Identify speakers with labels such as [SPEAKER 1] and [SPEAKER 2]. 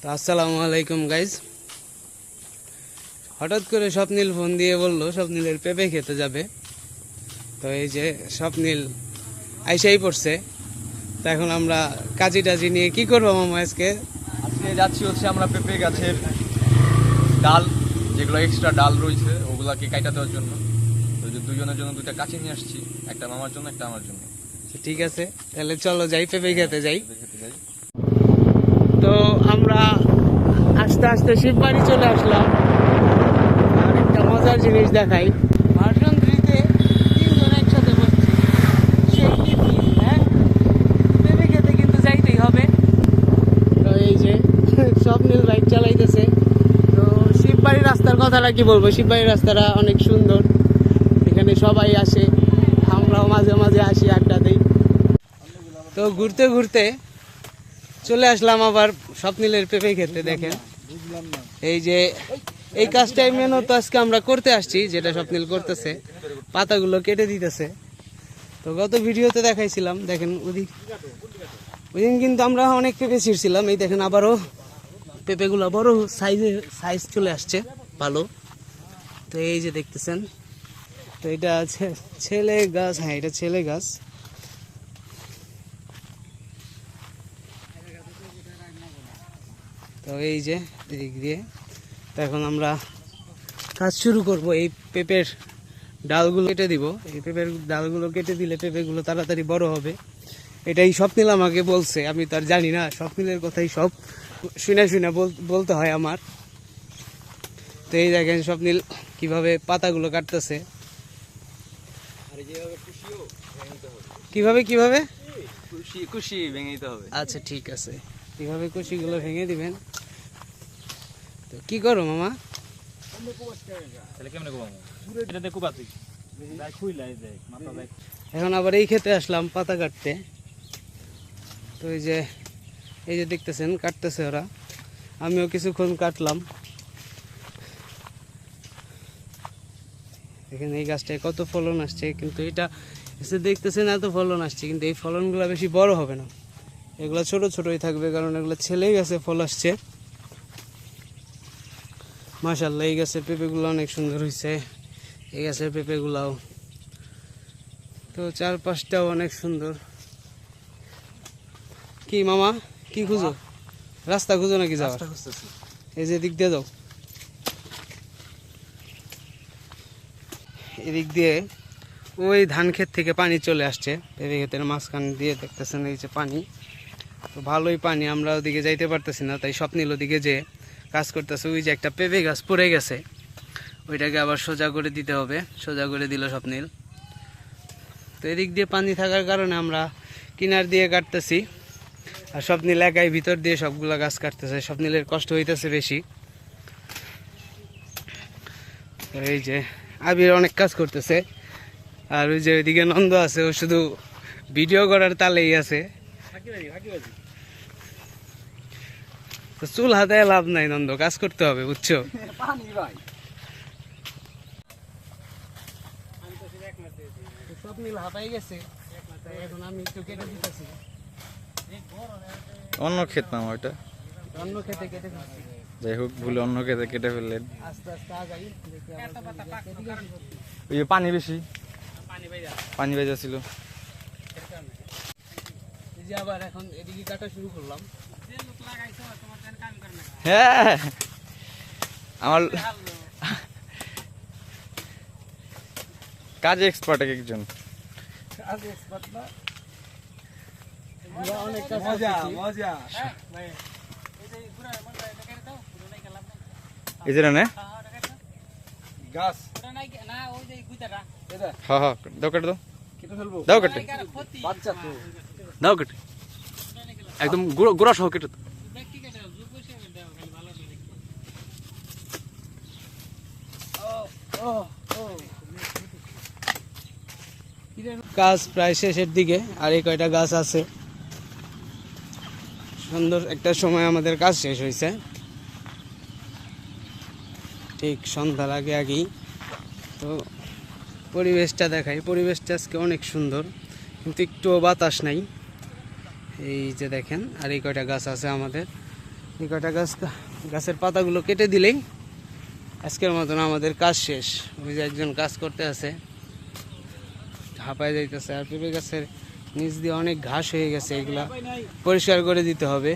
[SPEAKER 1] তো আসসালামু আলাইকুম গাইজ হঠাৎ করে স্বপ্নীল ফোন দিয়ে বলল স্বপ্নীলের পেঁপে খেতে যাবে। তো এই যে স্বপ্নীল আইসাই পড়ছে। তো এখন আমরা কাজি টাজি নিয়ে কি করব মামা আজকে?
[SPEAKER 2] আজকে যাচ্ছি হচ্ছে আমরা পেঁপে গাছের ডাল যেগুলো এক্সট্রা ডাল রয়েছে ওগুলাকে কাটা দেওয়ার জন্য। তো যে দুজনের জন্য দুইটা কাঁচি নিয়ে আসছি একটা মামার জন্য একটা আমার জন্য।
[SPEAKER 1] তো ঠিক আছে তাহলে চলো যাই পেঁপে খেতে যাই।
[SPEAKER 2] পেঁপে খেতে যাই।
[SPEAKER 1] তো আমরা আস্তে আস্তে শিববাড়ি চলে আসলাম। আর একটা মজার জিনিস দেখাই। সেই হ্যাঁ? কিন্তু যাইতেই হবে। তো এই যে বাইক চালাইতেছে। তো রাস্তার কথাটা কি বলব? শিববাড়ির রাস্তাটা অনেক সুন্দর। এখানে সবাই আসে। আমরাও মাঝে মাঝে আসি আড্ডা দিই। তো ঘুরতে ঘুরতে চলে আসলাম আবার স্বপ্নিলের পেঁপে খেতে দেখেন। এই যে, এই কাজটাই মেনত আজকে আমরা করতে আসছি, যেটা স্বপ্নিল করতেছে। পাতাগুলো কেটে দিতেছে। তো গত ভিডিওতে দেখাইছিলাম, দেখেন ওদিক ওইদিন কিন্তু আমরা অনেক পেঁপে ছিঁড়ছিলাম, এই দেখেন আবারও পেঁপেগুলো বড় সাইজে সাইজ চলে আসছে, ভালো। তো এই যে দেখতেছেন, তো এটা আছে ছেলে গাছ হ্যাঁ এটা ছেলে গাছ। তো এই যে এদিক দিয়ে। তো এখন আমরা কাজ শুরু করব। এই পেঁপের ডালগুলো কেটে দিব। এই পেঁপের ডালগুলো কেটে দিলে পেঁপেগুলো তাড়াতাড়ি বড় হবে। এটাই স্বপ্নিল আমাকে বলছে। আমি তো আর জানি না। স্বপ্নিলের কথাই সব শুনে শুনে বল- বলতে হয় আমার। তো এই দেখেন স্বপ্নিল কীভাবে পাতাগুলো কাটতেছে। কীভাবে কীভাবে?
[SPEAKER 2] খুশি খুশি ভেঙে দিতে হবে।
[SPEAKER 1] আচ্ছা ঠিক আছে। কীভাবে কুশিগুলো ভেঙে দিবেন? তো কি করো মামা? এখন আবার এই ক্ষেতে আসলাম পাতা কাটতে। তো এই যে এই যে দেখতেছেন কাটতেছে ওরা। আমিও কিছুক্ষণ কাটলাম। এখানে এই গাছটায় কত ফলন আসছে কিন্তু এটা এসে দেখতেছেন এত ফলন আসছে কিন্তু এই ফলনগুলো বেশি বড় হবে না। এগুলো ছোট ছোটই থাকবে কারণ এগুলো ছেলেই গাছে ফল আসছে। মাশাল্লাহ এই গাছের পেঁপেগুলো অনেক সুন্দর হয়েছে এই গাছের পেঁপেগুলাও তো চারপাশটাও অনেক সুন্দর। কি মামা কি খুঁজো? রাস্তা খুঁজো নাকি
[SPEAKER 2] খুঁজতেছি।
[SPEAKER 1] এই যে দিক দিয়ে যাও। এদিক দিয়ে ওই ধান ক্ষেত থেকে পানি চলে আসছে। পেঁপে ক্ষেতের মাঝখান দিয়ে দেখতেছেন এই যে পানি। তো ভালোই পানি আমরা ওদিকে যাইতে পারতেছি না তাই স্বপ্নিল ওদিকে যে কাজ করতেছে, ওই যে একটা পেঁপে গাছ পড়ে গেছে। ওইটাকে আবার সোজা করে দিতে হবে, সোজা করে দিল স্বপ্নিল তো এদিক দিয়ে পানি থাকার কারণে আমরা কিনার দিয়ে কাটতেছি। আর স্বপ্নিল একাই ভিতর দিয়ে সবগুলা গাছ কাটতেছে স্বপ্নিলের কষ্ট হইতেছে বেশি। এই যে আবির অনেক কাজ করতেছে, আর ওই যে ওইদিকে নন্দ আছে, ও শুধু ভিডিও করার তালেই আছে। তো চুল হাতে লাভ নাই নন্দ কাজ করতে হবে বুঝছ?
[SPEAKER 2] পানি ভাই।
[SPEAKER 1] স্বপ্নিল গেছে। এখন আমি একটু কেটে দিতেছি।
[SPEAKER 2] অন্য ক্ষেত না ওইটা।
[SPEAKER 1] অন্য কেটে দিচ্ছি
[SPEAKER 2] যাই হোক ভুলে অন্য ক্ষেতে কেটে ফেললেন।
[SPEAKER 1] আস্তে আস্তে আগাই
[SPEAKER 2] ওই পানি বেশি।
[SPEAKER 1] পানি
[SPEAKER 2] বেজা ছিল।
[SPEAKER 1] এই যে আবার এখন এদিকে কাটা শুরু করলাম।
[SPEAKER 2] হ্যাঁ। আমার কাজে এক্সপার্ট এক একজন।
[SPEAKER 1] আমরা অনেক কাজ করতেছি।
[SPEAKER 2] এই যে না
[SPEAKER 3] গাছ।
[SPEAKER 2] হ্যাঁ হ্যাঁ দাও কেটে দাও।
[SPEAKER 3] কেটে ফেলব।
[SPEAKER 2] দাও কেটে।
[SPEAKER 3] বাচ্চা তো।
[SPEAKER 2] দাও কেটে। একদম গোড়া সহ কেটে
[SPEAKER 1] কাজ প্রায় শেষের দিকে, আর এই কয়টা গাছ আছে? সুন্দর একটা সময় আমাদের কাজ শেষ হয়েছে ঠিক সন্ধ্যার আগে আগেই। তো পরিবেশটা দেখাই। পরিবেশটা আজকে অনেক সুন্দর, কিন্তু একটুও বাতাস নাই। এই যে দেখেন, আর এই কয়টা গাছ আছে আমাদের। এই কয়টা গাছ, গাছের পাতাগুলো কেটে দিলেই আজকের মতন আমাদের কাজ শেষ। ওই যে একজন কাজ করতে আছে, হাঁপায় যাইতেছে। আর পেঁপে গাছের নিচ দিয়ে অনেক ঘাস হয়ে গেছে, এগুলা পরিষ্কার করে দিতে হবে।